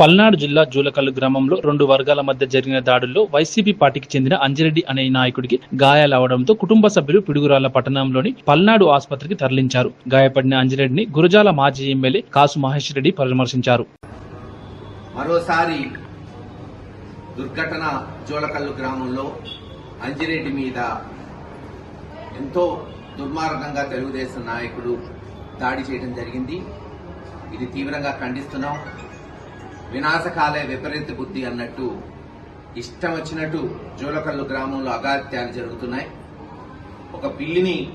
పల్నాడు జిల్లా జూలకల్లు గ్రామంలో రెండు వర్గాల మధ్య జరిగిన దాడుల్లో వైసీపీ పార్టీకి చెందిన అంజిరెడ్డి అనే నాయకుడికి గాయాలవడంతో కుటుంబ సభ్యులు పిడుగురాళ్ళ పట్టణంలోని పల్నాడు ఆసుపత్రికి తరలించారు. గాయపడిన అంజిరెడ్డిని గురజాల మాజీ ఎమ్మెల్యే కాసు మహేష్ రెడ్డి పరామర్శించారు. మరోసారి దుర్ఘటన జూలకల్లు గ్రామంలో అంజిరెడ్డి మీద ఎంతో దుర్మార్గంగా తెలుగుదేశం నాయకుడు దాడి చేయడం జరిగింది. ఇది తీవ్రంగా ఖండిస్తున్నాం. వినాశకాలే విపరీత బుద్ధి అన్నట్టు ఇష్టం వచ్చినట్టు జోలకల్లు గ్రామంలో అగాత్యాలు జరుగుతున్నాయి. ఒక పిల్లిని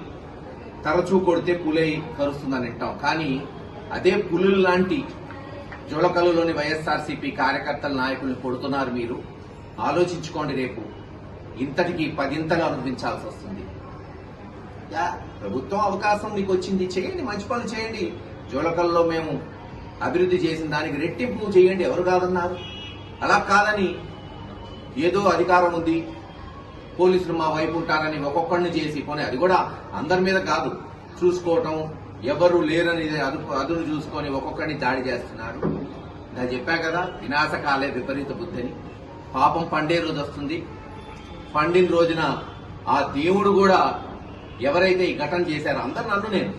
తరచూ కొడితే పులై కరుస్తుందని వింటాం కానీ అదే పులులు లాంటి జోలకల్లులోని వైఎస్ఆర్సీపీ కార్యకర్తల నాయకులు కొడుతున్నారు మీరు. ఆలోచించుకోండి రేపు. ఇంతటికి పదింతలు అనుభవించాల్సి వస్తుంది. యా, ప్రభుత్వం అవకాశం మీకు వచ్చింది. చేయండి మంచి పనులు చేయండి. జోలకల్లో మేము అభివృద్ధి చేసిన దానికి రెట్టింపు చేయండి ఎవరు కాదన్నారు? అలా కాదని ఏదో అధికారం ఉంది. పోలీసులు మా వైపు ఉంటారని ఒక్కొక్కడిని చేసి పోనీ అది కూడా అందరి మీద కాదు చూసుకోవటం ఎవరు లేరని అదుపు అదును చూసుకొని ఒక్కొక్కడిని దాడి చేస్తున్నారు. నేను చెప్పా కదా వినాశకాలే విపరీత బుద్ధిని. పాపం పండే రోజు వస్తుంది. పండిన రోజున ఆ దేవుడు కూడా ఎవరైతే ఈ ఘటన చేశారో అందరు నన్ను నేను.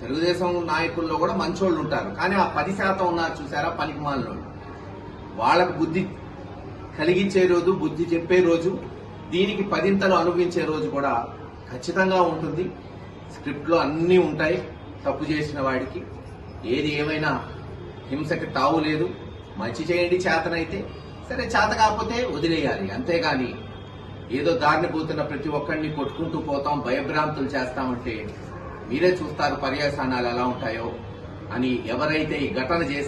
తెలుగుదేశం నాయకుల్లో కూడా మంచోళ్ళు ఉంటారు. కానీ ఆ పది శాతం ఉన్నారు చూసారా? పనికి వాళ్ళకు బుద్ధి కలిగించే రోజు బుద్ధి చెప్పే రోజు దీనికి పదింతలు అనుభవించే రోజు కూడా ఖచ్చితంగా ఉంటుంది. స్క్రిప్ట్లో అన్నీ ఉంటాయి తప్పు చేసిన వాడికి. ఏది ఏమైనా హింసకి తావు లేదు. మంచి చేయండి చేతనైతే. సరే చేత కాకపోతే వదిలేయాలి. అంతేగాని ఏదో దారిని పోతున్న ప్రతి ఒక్కరిని కొట్టుకుంటూ పోతాం భయభ్రాంతులు చేస్తామంటే మీరే చూస్తారు పర్యవసానాలు ఎలా ఉంటాయో అని ఎవరైతే ఈ ఘటన చేసి